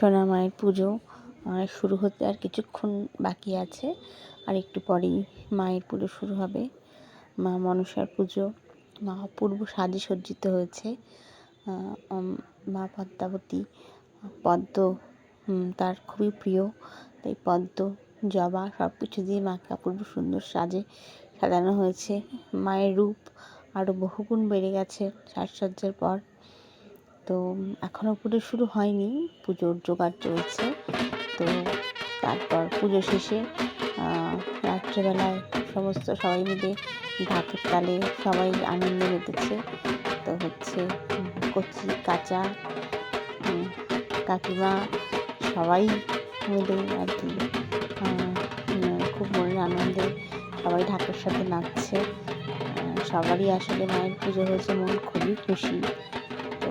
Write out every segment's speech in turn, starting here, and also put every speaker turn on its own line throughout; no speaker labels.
সোনা মায়ের পুজো শুরু হতে আর কিছুক্ষণ বাকি আছে। আর একটু পরেই মায়ের পুজো শুরু হবে। মা মনসার পুজো, মা অপূর্ব সাজে সজ্জিত হয়েছে। মা পদ্মাবতী, পদ্ম তার খুবই প্রিয়। তাই পদ্ম, জবা সব কিছু দিয়ে মাকে অপূর্ব সুন্দর সাজে সাজানো হয়েছে। মায়ের রূপ আরও বহুগুণ বেড়ে গেছে সাজসজ্জার পর। তো এখনও পুজো শুরু হয়নি, পুজোর জোগাড় চলছে। তো তারপর পুজো শেষে রাত্রেবেলায় সমস্ত সবাই মিলে ঢাকের তালে সবাই আনন্দে মেতেছে তো হচ্ছে কচি, কাঁচা কাকিমা সবাই মিলে আর কি খুব মনের আনন্দে সবাই ঢাকের সাথে নাচছে। সবারই আসলে মায়ের পুজো হয়েছে, মন খুবই খুশি। তো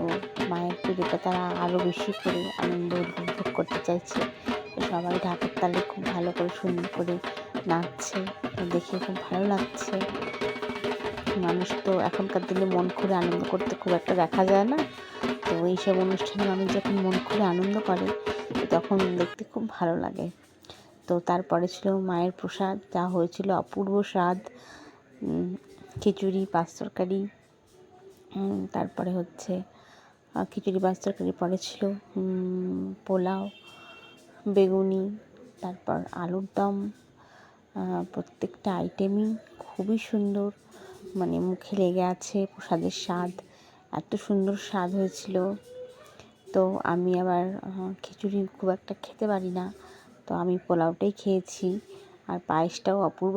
মায়ের পুজোটা তারা আরও বেশি করে আনন্দ উপভোগ করতে চাইছে। সবাই ঢাকের তালে খুব ভালো করে সুন্দর করে নাচছে, দেখে খুব ভালো লাগছে। মানুষ তো এখনকার দিনে মন খুলে আনন্দ করতে খুব একটা দেখা যায় না। তো এইসব অনুষ্ঠানে মানুষ যখন মন খুলে আনন্দ করে, তখন দেখতে খুব ভালো লাগে। তো তারপরে ছিল মায়ের প্রসাদ, যা হয়েছিল অপূর্ব স্বাদ খিচুড়ি পাঁচ তরকারি তারপরে হচ্ছে খিচুড়ি, পাঁচ তরকারি, পরে ছিল পোলাও, বেগুনি, তারপর আলুর দম প্রত্যেকটা আইটেমই খুবই সুন্দর। মানে মুখে লেগে আছে প্রসাদের স্বাদ। এত সুন্দর স্বাদ হয়েছিল। তো আমি আবার খিচুড়ি খুব একটা খেতে পারি না। তো আমি পোলাওটাই খেয়েছি। আর পায়েসটাও অপূর্ব